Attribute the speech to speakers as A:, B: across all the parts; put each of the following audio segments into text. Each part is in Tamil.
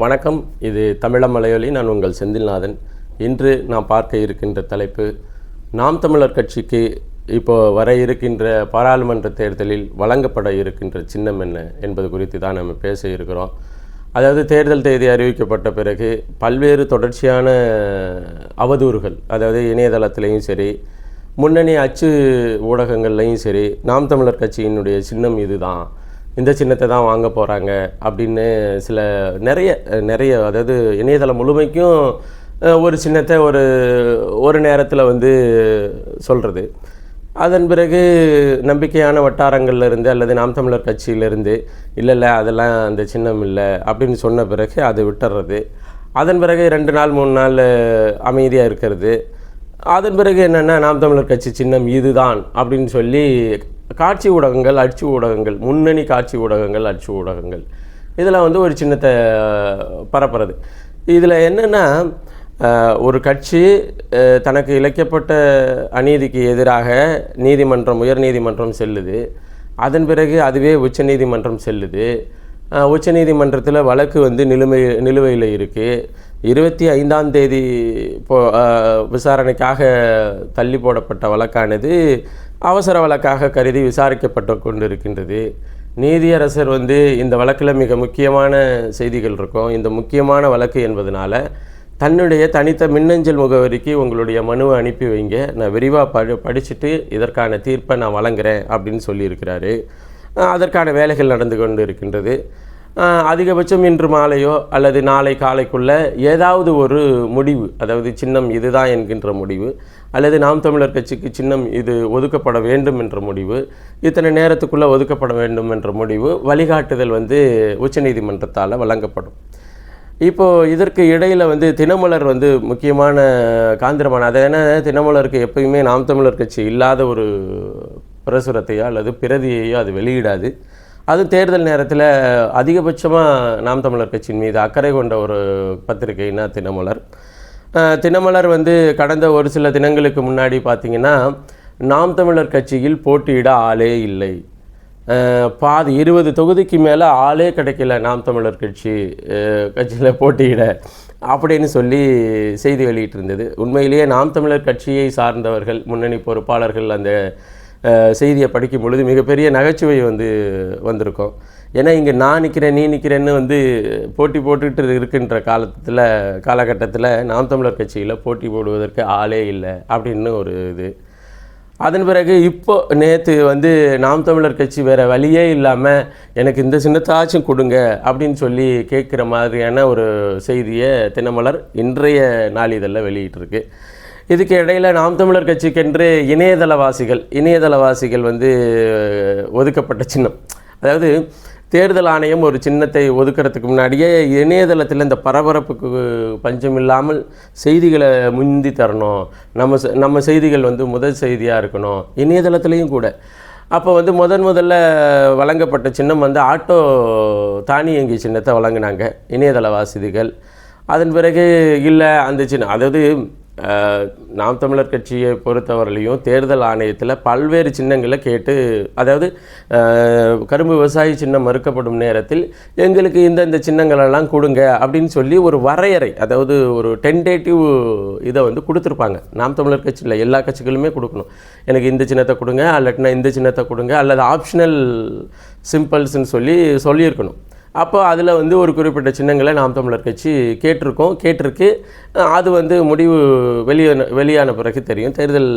A: வணக்கம். இது தமிழம் மலையொலி. நான் உங்கள் செந்தில்நாதன். இன்று நாம் பார்க்க இருக்கின்ற தலைப்பு நாம் தமிழர் கட்சிக்கு இப்போ வர இருக்கின்ற பாராளுமன்ற தேர்தலில் வழங்கப்பட இருக்கின்ற சின்னம் என்ன என்பது குறித்து தான் நம்ம பேச இருக்கிறோம். அதாவது தேர்தல் தேதி அறிவிக்கப்பட்ட பிறகு பல்வேறு தொடர்ச்சியான அவதூறுகள் அதாவது இணையதளத்திலையும் சரி முன்னணி அச்சு ஊடகங்கள்லையும் சரி நாம் தமிழர் கட்சியினுடைய சின்னம் இதுதான். இந்த சின்னத்தை தான் வாங்க போகிறாங்க அப்படின்னு சில நிறைய நிறைய அதாவது இணையதளம் முழுமைக்கும் ஒரு சின்னத்தை ஒரு ஒரு நேரத்தில் வந்து சொல்கிறது அதன் பிறகு நம்பிக்கையான வட்டாரங்களில் இருந்து அல்லது நாம் தமிழர் கட்சியிலேருந்து இல்லை இல்லை அதெல்லாம் அந்த சின்னம் இல்லை அப்படின்னு சொன்ன பிறகு அதை விட்டுறது. அதன் பிறகு ரெண்டு நாள் மூணு நாள் அமைதியாக இருக்கிறது. அதன் பிறகு என்னென்னா நாம் தமிழர் கட்சி சின்னம் இதுதான் அப்படின்னு சொல்லி காட்சி ஊடகங்கள் அச்சு ஊடகங்கள் முன்னணி காட்சி ஊடகங்கள் அச்சு ஊடகங்கள். இதில் வந்து ஒரு சின்னத்தை பரப்புறது. இதில் என்னென்னா ஒரு கட்சி தனக்கு இழைக்கப்பட்ட அநீதிக்கு எதிராக நீதிமன்றம் உயர் நீதிமன்றம் செல்லுது. அதன் பிறகு அதுவே உச்சநீதிமன்றம் செல்லுது. உச்ச உச்சநீதிமன்றத்தில் வழக்கு வந்து நிலுமை நிலுவையில் இருக்குது இருபத்தி ஐந்தாம் தேதி விசாரணைக்காக தள்ளி போடப்பட்ட வழக்கானது அவசர வழக்காக கருதி விசாரிக்கப்பட்டு கொண்டிருக்கின்றது. நீதியரசர் வந்து இந்த வழக்கில் மிக முக்கியமான செய்திகள் இருக்கும். இந்த முக்கியமான வழக்கு என்பதனால தன்னுடைய தனித்த மின்னஞ்சல் முகவரிக்கு உங்களுடைய மனுவை அனுப்பி வைங்க. நான் விரிவாக படி படிச்சுட்டு இதற்கான தீர்ப்பை நான் வழங்குறேன் அப்படின்னு சொல்லியிருக்கிறாரு. அதற்கான வேலைகள் நடந்து கொண்டு இருக்கின்றது அதிகபட்சம் இன்று மாலையோ அல்லது நாளை காலைக்குள்ளே ஏதாவது ஒரு முடிவு அதாவது சின்னம் இதுதான் என்கின்ற முடிவு அல்லது நாம் தமிழர் கட்சிக்கு சின்னம் இது ஒதுக்கப்பட வேண்டும் என்ற முடிவு இத்தனை நேரத்துக்குள்ளே ஒதுக்கப்பட வேண்டும் என்ற முடிவு வழிகாட்டுதல் வந்து உச்சநீதிமன்றத்தால் வழங்கப்படும். இப்போது இதற்கு இடையில் வந்து தினமலர் வந்து முக்கியமான காந்திரமான அது என்ன தினமலருக்கு எப்பயுமே நாம் தமிழர் கட்சி இல்லாத ஒரு பிரசுரத்தையோ அல்லது பிரதியையோ அது வெளியிடாது. அது தேர்தல் நேரத்தில் அதிகபட்சமாக நாம் தமிழர் கட்சியின் மீது அக்கறை கொண்ட ஒரு பத்திரிகைன்னா தினமலர். தினமலர் வந்து கடந்த ஒரு சில தினங்களுக்கு முன்னாடி பார்த்தீங்கன்னா நாம் தமிழர் கட்சியில் போட்டியிட ஆளே இல்லை. பாதி இருபது தொகுதிக்கு மேலே ஆளே கிடைக்கல நாம் தமிழர் கட்சி கட்சியில் போட்டியிட அப்படின்னு சொல்லி செய்தி வெளியிட்டிருந்தது. உண்மையிலேயே நாம் தமிழர் கட்சியை சார்ந்தவர்கள் முன்னணி பொறுப்பாளர்கள் அந்த செய்தியை படிக்கும் பொழுது மிகப்பெரிய நகைச்சுவை வந்து வந்திருக்கும். ஏன்னா இங்கே நான் நிற்கிறேன் நீ நிற்கிறேன்னு வந்து போட்டி போட்டுக்கிட்டு இருக்கின்ற காலத்தில் காலகட்டத்தில் நாம் தமிழர் கட்சியில் போட்டி போடுவதற்கு ஆளே இல்லை அப்படின்னு ஒரு இது. அதன் பிறகு இப்போ நேற்று வந்து நாம் தமிழர் கட்சி வேறு வழியே இல்லாமல் எனக்கு இந்த சின்னத்தாச்சும் கொடுங்க அப்படின்னு சொல்லி கேட்குற மாதிரியான ஒரு செய்தியை தினமலர் இன்றைய நாளிதழில் வெளியிட்டிருக்கு. இதுக்கு இடையில் நாம் தமிழர் கட்சிக்கென்று இணையதளவாசிகள் இணையதளவாசிகள் வந்து ஒதுக்கப்பட்ட சின்னம். அதாவது தேர்தல் ஆணையம் ஒரு சின்னத்தை ஒதுக்கிறதுக்கு முன்னாடியே இணையதளத்தில் இந்த பரபரப்புக்கு பஞ்சம் இல்லாமல் செய்திகளை முந்தி தரணும். நம்ம செ- நம்ம செய்திகள் வந்து முதல் செய்தியாக இருக்கணும். இணையதளத்துலேயும் கூட. அப்போ வந்து முதன் முதல்ல வழங்கப்பட்ட சின்னம் வந்து ஆட்டோ தானியங்கி சின்னத்தை வழங்கினாங்க. இணையதள வாசிதிகள் அதன் பிறகு இல்லை அந்த சின்ன அதாவது நாம் தமிழர் கட்சியை பொறுத்தவரையிலையும் தேர்தல் ஆணையத்தில் பல்வேறு சின்னங்களை கேட்டு அதாவது கரும்பு விவசாயி சின்னம் மறுக்கப்படும் நேரத்தில் எங்களுக்கு இந்த இந்த சின்னங்களெல்லாம் கொடுங்க அப்படின்னு சொல்லி ஒரு வரையறை அதாவது ஒரு டென்டேட்டிவ் இதை வந்து கொடுத்துருப்பாங்க. நாம் தமிழர் கட்சியில் எல்லா கட்சிகளுமே கொடுக்கணும். எனக்கு இந்த சின்னத்தை கொடுங்க அல்லட்டினா இந்த சின்னத்தை கொடுங்க அல்லது ஆப்ஷனல் சிம்பிள்ஸ்ன்னு சொல்லி சொல்லியிருக்கணும். அப்போ அதில் வந்து ஒரு குறிப்பிட்ட சின்னங்களை நாம் தமிழர் கட்சி கேட்டிருக்கோம் கேட்டிருக்கு. அது வந்து முடிவு வெளியான வெளியான பிறகு தெரியும். தேர்தல்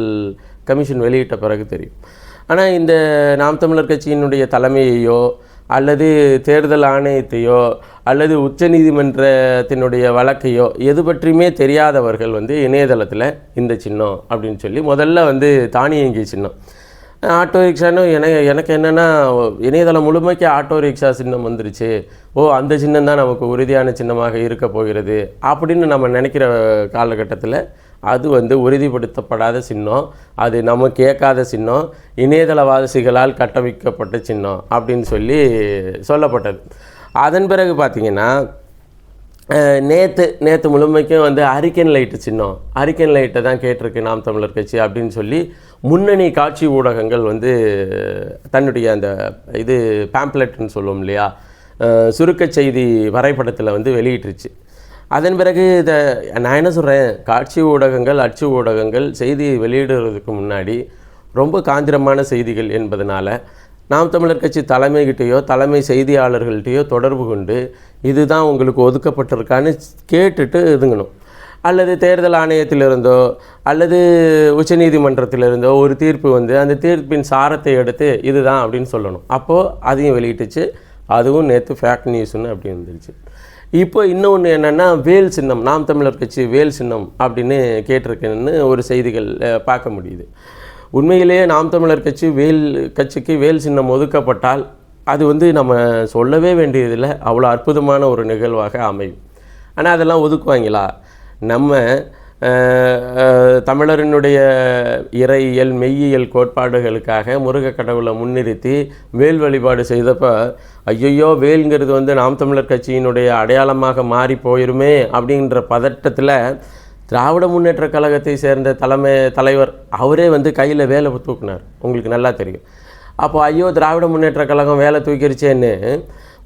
A: கமிஷன் வெளியிட்ட பிறகு தெரியும். ஆனால் இந்த நாம் தமிழர் கட்சியினுடைய தலைமையையோ அல்லது தேர்தல் ஆணையத்தையோ அல்லது உச்சநீதிமன்றத்தினுடைய வழக்கையோ எது பற்றியுமே தெரியாதவர்கள் வந்து இணையதளத்தில் இந்த சின்னம் அப்படின்னு சொல்லி முதல்ல வந்து தானியங்கி சின்னம். ஆட்டோ ரிக்ஷான்னு எனக்கு எனக்கு என்னென்னா இணையதளம் முழுமைக்கு ஆட்டோ ரிக்ஷா சின்னம் வந்துருச்சு. ஓ அந்த சின்னம் தான் நமக்கு உறுதியான சின்னமாக இருக்க போகிறது அப்படின்னு நம்ம நினைக்கிற காலகட்டத்தில் அது வந்து உறுதிப்படுத்தப்படாத சின்னம். அது நம்ம கேட்காத சின்னம். இணையதளவாசிகளால் கட்டமைக்கப்பட்ட சின்னம் அப்படின்னு சொல்லி சொல்லப்பட்டது. அதன் பிறகு பார்த்திங்கன்னா நேற்று நேற்று முழுமைக்கும் வந்து அரிக்கன் லைட்டு சின்னம். அரிக்கன் லைட்டை தான் கேட்டிருக்கு நாம் தமிழர் கட்சி அப்படின்னு சொல்லி முன்னணி காட்சி ஊடகங்கள் வந்து தன்னுடைய அந்த இது பேம்ப்ளெட்னு சொல்லுவோம் இல்லையா? சுருக்கச் செய்தி வரைபடத்தில் வந்து வெளியிட்டுருச்சு. அதன் பிறகு இதை நான் என்ன சொல்கிறேன் காட்சி ஊடகங்கள் அச்சு ஊடகங்கள் செய்தி வெளியிடுறதுக்கு முன்னாடி ரொம்ப காந்திரமான செய்திகள் என்பதனால நாம் தமிழர் கட்சி தலைமைகிட்டேயோ தலைமை செய்தியாளர்கள்ட்டையோ தொடர்பு கொண்டு இதுதான் உங்களுக்கு ஒதுக்கப்பட்டிருக்கான்னு கேட்டுட்டு இதுங்கணும். அல்லது தேர்தல் ஆணையத்திலிருந்தோ அல்லது உச்சநீதிமன்றத்திலிருந்தோ ஒரு தீர்ப்பு வந்து அந்த தீர்ப்பின் சாரத்தை எடுத்து இதுதான் அப்படின்னு சொல்லணும். அப்போது அதையும் வெளியிட்டுச்சு. அதுவும் நேற்று ஃபேக்ட் நியூஸ்னு அப்படி வந்துருச்சு. இப்போ இன்னொன்று என்னென்னா வேல் சின்னம் நாம் தமிழர் கட்சி வேல் சின்னம் அப்படின்னு கேட்டிருக்கேன்னு ஒரு செய்திகள் பார்க்க முடியுது. உண்மையிலேயே நாம் தமிழர் கட்சி வேல் கட்சிக்கு வேல் சின்னம் ஒதுக்கப்பட்டால் அது வந்து நம்ம சொல்லவே வேண்டியதில்லை. அவ்வளோ அற்புதமான ஒரு நிகழ்வாக அமையும். ஆனால் அதெல்லாம் ஒதுக்குவாங்களா? நம்ம தமிழரினுடைய இறையியல் மெய்யியல் கோட்பாடுகளுக்காக முருக கடவுளை முன்னிறுத்தி வேல் வழிபாடு செய்தப்போ ஐயையோ வேல்ங்கிறது வந்து நாம் தமிழர் கட்சியினுடைய அடையாளமாக மாறி போயிருமே அப்படின்ற பதட்டத்தில் திராவிட முன்னேற்ற கழகத்தை சேர்ந்த தலைமை தலைவர் அவரே வந்து கையில் வேலை தூக்குனார். உங்களுக்கு நல்லா தெரியும். அப்போ ஐயோ திராவிட முன்னேற்ற கழகம் வேலை தூக்கிருச்சேன்னு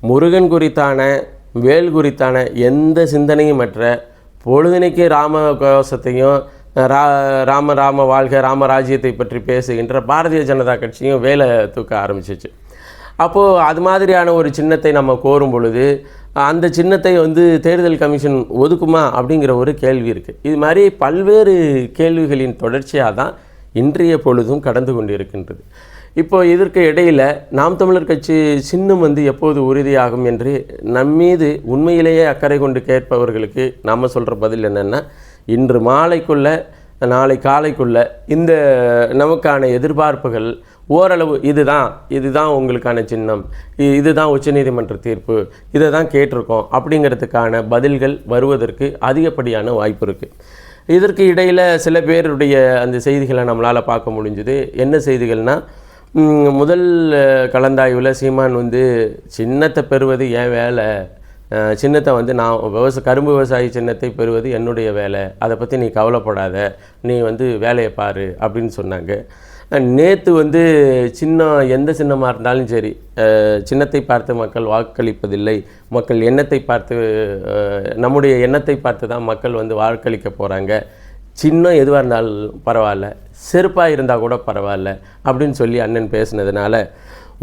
A: முருகன் குறித்தான வேல் குறித்தான எந்த சிந்தனையும் மற்ற பொழுதுனைக்கு ராம கோஷத்தையும் ரா ராம ராம வாழ்க ராமராஜ்யத்தை பற்றி பேசுகின்ற பாரதிய ஜனதா கட்சியும் வேலை தூக்க ஆரம்பிச்சிச்சு. அப்போது அது மாதிரியான ஒரு சின்னத்தை நம்ம கோரும் பொழுது அந்த சின்னத்தை வந்து தேர்தல் கமிஷன் ஒதுக்குமா அப்படிங்கிற ஒரு கேள்வி இருக்குது இது மாதிரி பல்வேறு கேள்விகளின் தொடர்ச்சியாக தான் இன்றைய பொழுதும் கடந்து கொண்டிருக்கின்றது. இப்போ இதற்கு இடையில் நாம் தமிழர் கட்சி சின்னம் வந்து எப்போது உறுதியாகும் என்று நம்மீது உண்மையிலேயே அக்கறை கொண்டு கேட்பவர்களுக்கு நாம் சொல்கிற பதில் என்னென்னா இன்று மாலைக்குள்ளே நாளை காலைக்குள்ளே இந்த நமக்கான எதிர்பார்ப்புகள் ஓரளவு இதுதான் இதுதான் உங்களுக்கான சின்னம். இதுதான் உச்சநீதிமன்ற தீர்ப்பு. இதை தான் கேட்டிருக்கோம். அப்படிங்கிறதுக்கான பதில்கள் வருவதற்கு அதிகப்படியான வாய்ப்பு இருக்குது இதற்கு இடையில் சில பேருடைய அந்த செய்திகளை நம்மளால் பார்க்க முடிஞ்சுது. என்ன செய்திகள்னால் முதல் கலந்தாய்வில் சீமான் வந்து சின்னத்தை பெறுவது என் வேலை? சின்னத்தை வந்து நான் விவசாய கரும்பு விவசாயி சின்னத்தை பெறுவது என்னுடைய வேலை. அதை பற்றி நீ கவலைப்படாத. நீ வந்து வேலையை பாரு அப்படின்னு சொன்னாங்க. நேற்று வந்து சின்னம் எந்த சின்னமாக இருந்தாலும் சரி சின்னத்தை பார்த்து மக்கள் வாக்களிப்பதில்லை. மக்கள் எண்ணத்தை பார்த்து நம்முடைய எண்ணத்தை பார்த்து தான் மக்கள் வந்து வாக்களிக்க போகிறாங்க சின்னம் எதுவாக இருந்தாலும் பரவாயில்ல. செருப்பாக இருந்தால் கூட பரவாயில்ல அப்படின்னு சொல்லி அண்ணன் பேசுனதுனால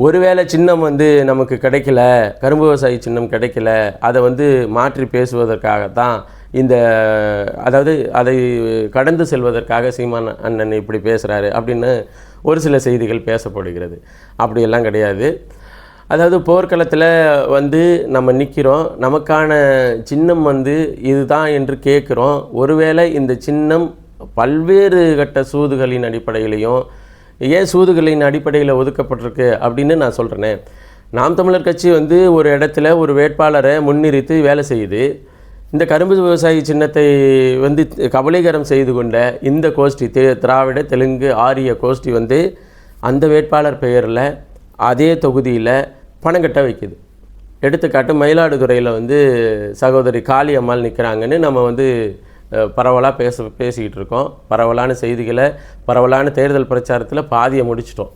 A: ஒருவேளை சின்னம் வந்து நமக்கு கிடைக்கல கரும்பு விவசாயி சின்னம் கிடைக்கல அதை வந்து மாற்றி பேசுவதற்காகத்தான் இந்த அதாவது அதை கடந்து செல்வதற்காக சீமான் அண்ணன் இப்படி பேசுகிறாரு அப்படின்னு ஒரு சில செய்திகள் பேசப்படுகிறது. அப்படியெல்லாம் கிடையாது. அதாவது போர்க்களத்தில் வந்து நம்ம நிற்கிறோம் நமக்கான சின்னம் வந்து இதுதான் என்று கேட்குறோம். ஒருவேளை இந்த சின்னம் பல்வேறு கட்ட சூதுகளின் அடிப்படையிலையும் ஏன் சூதுகளின் அடிப்படையில் ஒதுக்கப்பட்டிருக்கு அப்படின்னு நான் சொல்கிறேனே நாம் தமிழர் கட்சி வந்து ஒரு இடத்துல ஒரு வேட்பாளரை முன்னிறுத்தி வேலை செய்யுது. இந்த கரும்பு விவசாயி சின்னத்தை வந்து கபலீகரம் செய்து கொண்ட இந்த கோஷ்டி தே திராவிட தெலுங்கு ஆரிய கோஷ்டி வந்து அந்த வேட்பாளர் பெயரில் அதே தொகுதியில் பணம் கட்ட வைக்குது. எடுத்துக்காட்டு மயிலாடுதுறையில் வந்து சகோதரி காளி அம்மாள் நிற்கிறாங்கன்னு நம்ம வந்து பரவலாக பேச பேசிக்கிட்டு இருக்கோம். பரவலான செய்திகளை பரவலான தேர்தல் பிரச்சாரத்தில் பாதியை முடிச்சிட்டோம்.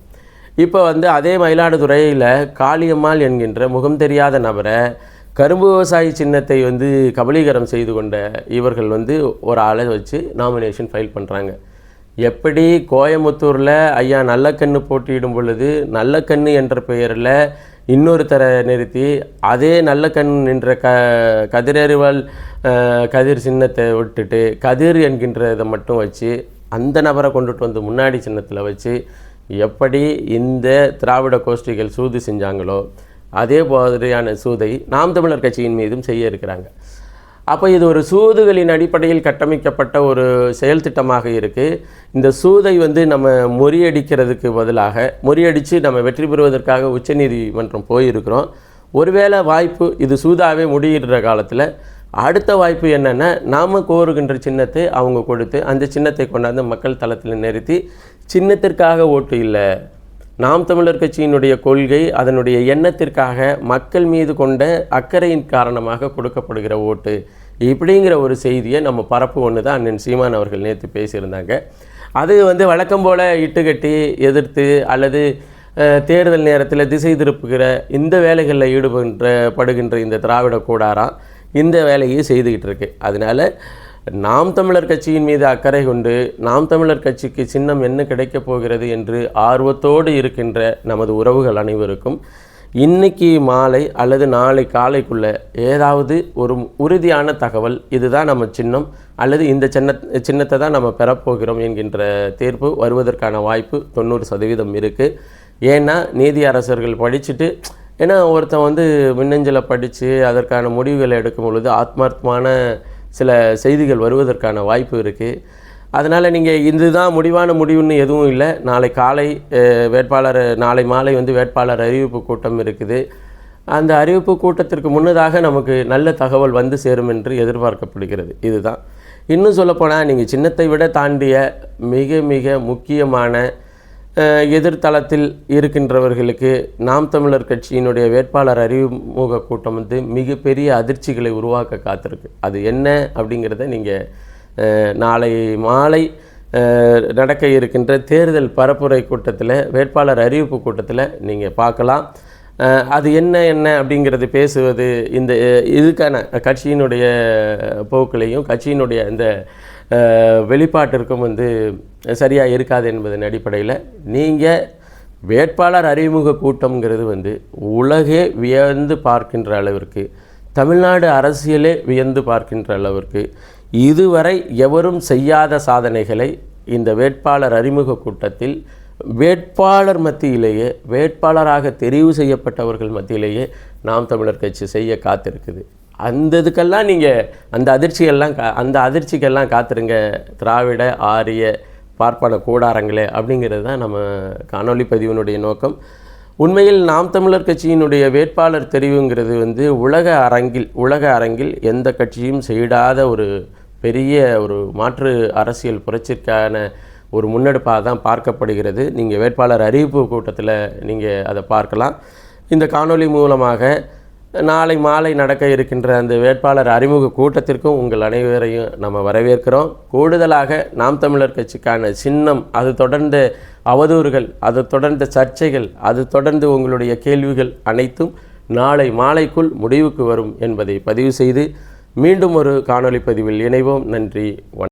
A: இப்போ வந்து அதே மயிலாடுதுறையில் காளியம்மாள் என்கின்ற முகம் தெரியாத நபரை கரும்பு விவசாயி சின்னத்தை வந்து கபலீகரம் செய்து கொண்ட இவர்கள் வந்து ஒரு ஆளை வச்சு நாமினேஷன் ஃபைல் பண்ணுறாங்க எப்படி கோயம்புத்தூரில் ஐயா நல்லக்கண்ணு போட்டியிடும் பொழுது நல்லக்கண்ணு என்ற பெயரில் இன்னொருத்தரை நிறுத்தி அதே நல்லக்கண் என்ற க கதிரறிவால் கதிர் சின்னத்தை விட்டுட்டு கதிர் என்கின்றதை மட்டும் வச்சு அந்த நபரை கொண்டுட்டு வந்து முன்னாடி சின்னத்தில் வச்சு எப்படி இந்த திராவிட கோஷ்டிகள் சூது செஞ்சாங்களோ அதே மாதிரியான சூதை நாம் தமிழர் கட்சியின் மீதும் செய்ய இருக்கிறாங்க. அப்போ இது ஒரு சூதுகளின் அடிப்படையில் கட்டமைக்கப்பட்ட ஒரு செயல் திட்டமாக இருக்குது இந்த சூதை வந்து நம்ம முறியடிக்கிறதுக்கு பதிலாக முறியடித்து நம்ம வெற்றி பெறுவதற்காக உச்சநீதிமன்றம் போயிருக்கிறோம். ஒருவேளை வாய்ப்பு இது சூதாவே முடியிற காலத்தில் அடுத்த வாய்ப்பு என்னென்னா நாம் கோருகின்ற சின்னத்தை அவங்க கொடுத்து அந்த சின்னத்தை கொண்டாந்து மக்கள் தளத்தில் நிறுத்தி சின்னத்திற்காக ஓட்டு இல்லை நாம் தமிழர் கட்சியினுடைய கொள்கை அதனுடைய எண்ணத்திற்காக மக்கள் மீது கொண்ட அக்கறையின் காரணமாக கொடுக்கப்படுகிற ஓட்டு. இப்படிங்கிற ஒரு செய்தியை நம்ம பரப்பு ஒன்று தான் அண்ணன் சீமான் அவர்கள் நேற்று பேசியிருந்தாங்க. அது வந்து வழக்கம் போல் இட்டுக்கட்டி எதிர்த்து அல்லது தேர்தல் நேரத்தில் திசை திருப்புகிற இந்த வேலைகளில் ஈடுபடுகின்ற படுகின்ற இந்த திராவிட கூடாரம் இந்த வேலையை செய்துக்கிட்டு இருக்கு. அதனால நாம் தமிழர் கட்சியின் மீது அக்கறை கொண்டு நாம் தமிழர் கட்சிக்கு சின்னம் என்ன கிடைக்கப் போகிறது என்று ஆர்வத்தோடு இருக்கின்ற நமது உறவுகள் அனைவருக்கும் இன்னைக்கு மாலை அல்லது நாளை காலைக்குள்ள ஏதாவது ஒரு உறுதியான தகவல் இதுதான் நம்ம சின்னம் அல்லது இந்த சின்ன சின்னத்தை தான் நம்ம பெறப்போகிறோம் என்கின்ற தீர்ப்பு வருவதற்கான வாய்ப்பு தொண்ணூறு சதவீதம் இருக்குது ஏன்னா நீதி அரசர்கள் படிச்சுட்டு ஏன்னா ஒருத்தன் வந்து மின்னஞ்சலை படித்து அதற்கான முடிவுகளை எடுக்கும் பொழுது ஆத்மார்த்தமான சில செய்திகள் வருவதற்கான வாய்ப்பு இருக்குது அதனால் நீங்கள் இதுதான் முடிவான முடிவுன்னு எதுவும் இல்லை. நாளை காலை வேட்பாளர் நாளை மாலை வந்து வேட்பாளர் அறிவிப்பு கூட்டம் இருக்குது. அந்த அறிவிப்பு கூட்டத்திற்கு முன்னதாக நமக்கு நல்ல தகவல் வந்து சேரும் என்று எதிர்பார்க்கப்படுகிறது. இதுதான். இன்னும் சொல்லப்போனால் நீங்கள் சின்னத்தை விட தாண்டிய மிக மிக முக்கியமான எதிர்த்தளத்தில் இருக்கின்றவர்களுக்கு நாம் தமிழர் கட்சியினுடைய வேட்பாளர் அறிமுக கூட்டம் வந்து மிகப்பெரிய அதிர்ச்சிகளை உருவாக்க காத்திருக்கு. அது என்ன அப்படிங்கிறத நீங்கள் நாளை மாலை நடக்க இருக்கின்ற தேர்தல் பரப்புரை கூட்டத்தில் வேட்பாளர் அறிவிப்பு கூட்டத்தில் நீங்கள் பார்க்கலாம். அது என்ன என்ன அப்படிங்கிறது பேசுவது இந்த இதுக்கான கட்சியினுடைய போக்குலையும் கட்சியினுடைய இந்த வெளிப்பாட்டிற்கும் வந்து சரியாக இருக்காது என்பதன் அடிப்படையில் நீங்கள் வேட்பாளர் அறிமுக கூட்டம்ங்கிறது வந்து உலகே வியந்து பார்க்கின்ற அளவிற்கு தமிழ்நாடு அரசியலே வியந்து பார்க்கின்ற அளவிற்கு இதுவரை எவரும் செய்யாத சாதனைகளை இந்த வேட்பாளர் அறிமுக கூட்டத்தில் வேட்பாளர் மத்தியிலேயே வேட்பாளராக தெரிவு செய்யப்பட்டவர்கள் மத்தியிலேயே நாம் தமிழர் கட்சி செய்ய காத்திருக்குது. அந்த இதுக்கெல்லாம் நீங்கள் அந்த அதிர்ச்சிகள்லாம் கா அந்த அதிர்ச்சிக்கெல்லாம் காத்திருங்க. திராவிட ஆரிய பார்ப்பன கூடாரங்களே அப்படிங்கிறது தான் நம்ம காணொளி பதிவினுடைய நோக்கம். உண்மையில் நாம் தமிழர் கட்சியினுடைய வேட்பாளர் தெரிவுங்கிறது வந்து உலக அரங்கில் உலக அரங்கில் எந்த கட்சியும் செய்யாத ஒரு பெரிய ஒரு மாற்று அரசியல் புரட்சிற்கான ஒரு முன்னெடுப்பாக தான் பார்க்கப்படுகிறது. நீங்கள் வேட்பாளர் அறிவிப்பு கூட்டத்தில் நீங்கள் அதை பார்க்கலாம். இந்த காணொளி மூலமாக நாளை மாலை நடக்க இருக்கின்ற அந்த வேட்பாளர் அறிமுக கூட்டத்திற்கும் உங்கள் அனைவரையும் நம்ம வரவேற்கிறோம். கூடுதலாக நாம் தமிழர் கட்சிக்கான சின்னம் அது தொடர்ந்த அவதூறுகள் அது தொடர்ந்த சர்ச்சைகள் அது தொடர்ந்து உங்களுடைய கேள்விகள் அனைத்தும் நாளை மாலைக்குள் முடிவுக்கு வரும் என்பதை பதிவு செய்து மீண்டும் ஒரு காணொளி பதிவில் இணைவோம். நன்றி வணக்கம்.